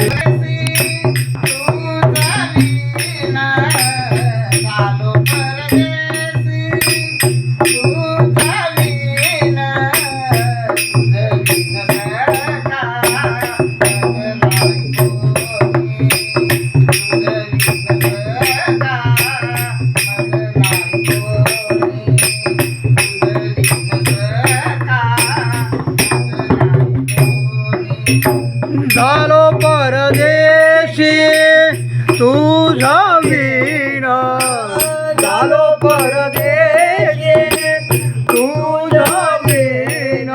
Gracias. झालो परदेशी तुझा वीण. झालो परदेशी तुझा वीण.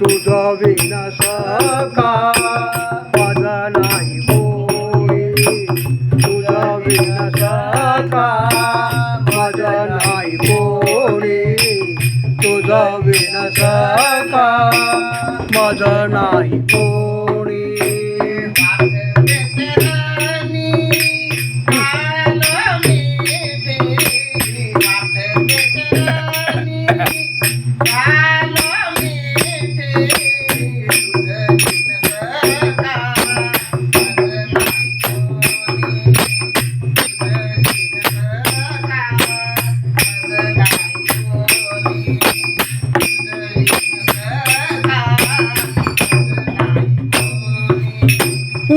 तुझा वीण सका माझा नाही होई. तुझा वीण सका माझा नाही कोणी तुझा वीण सका माझा नाही कोणी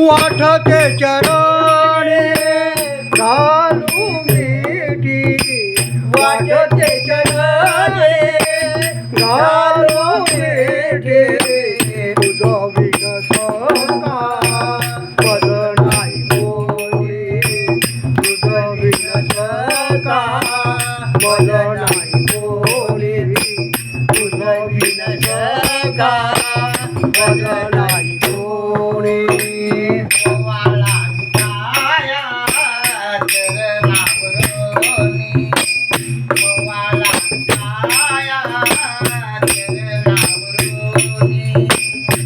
वाठते चरणे घालू मिठी वाठते चरणे घालू मिठी तुझं विकसका पद नाही कोणी पद नाही पद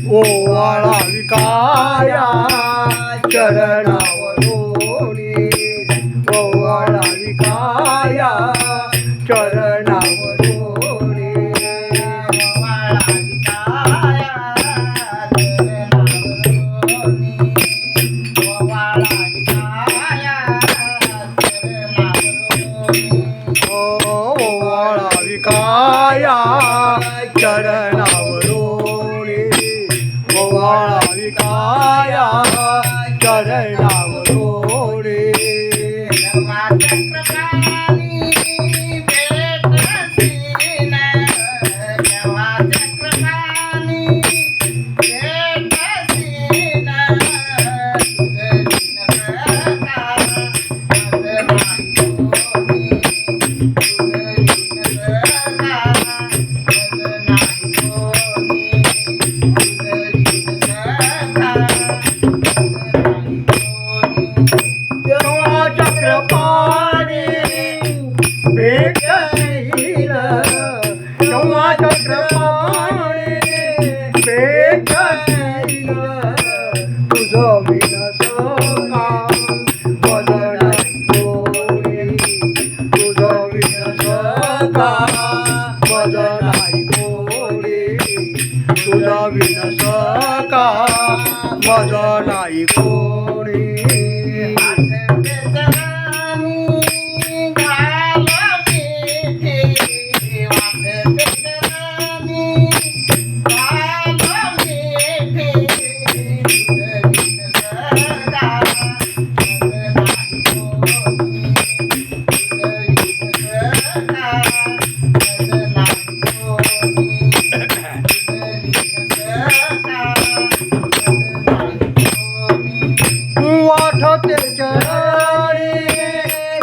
ओवाळा विकाया चरणा काया विकाया चरणावरोनी ओवाळा चरणा का बदल कोणी तुझं विनस का माझं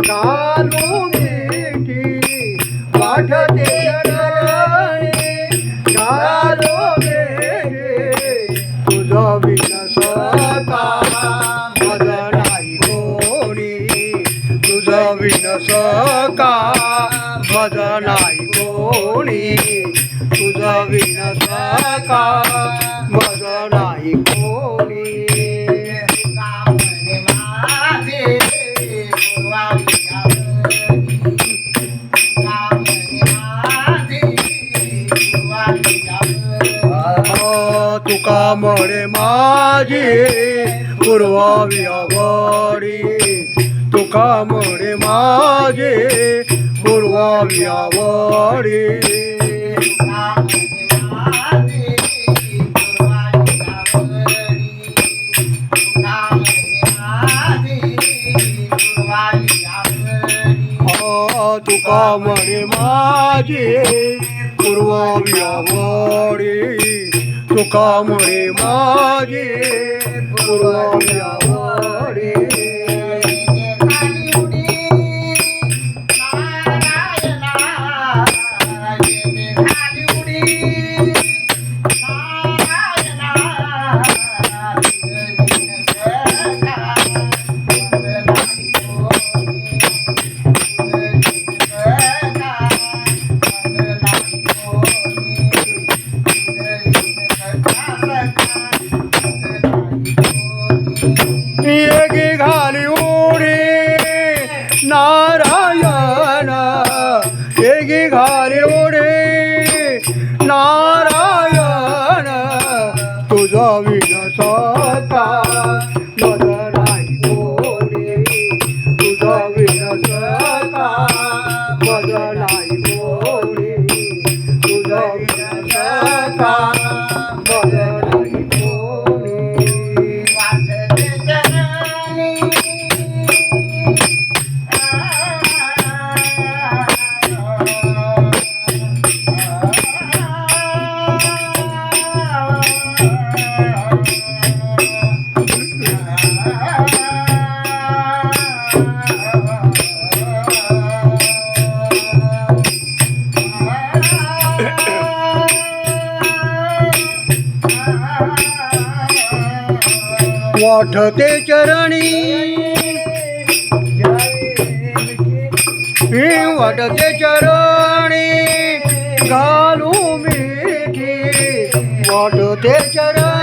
घालू मिठी वाठते तुझं विनस का माझं नाही कोणी. तुझं नाही कोणी. तुझं नाही कोणी. तुका म्हणे माझी पूर्वावी आवडी. तुका म्हणे माझे पूर्वावी आवडी. तुका म्हणे माझे पूर्वावी आवडी. तुका म्हणे माझे पूर्वावी आवडी येगी वाठते चरणी ही वाटते चरणी घालू मिठी वाटते चरणी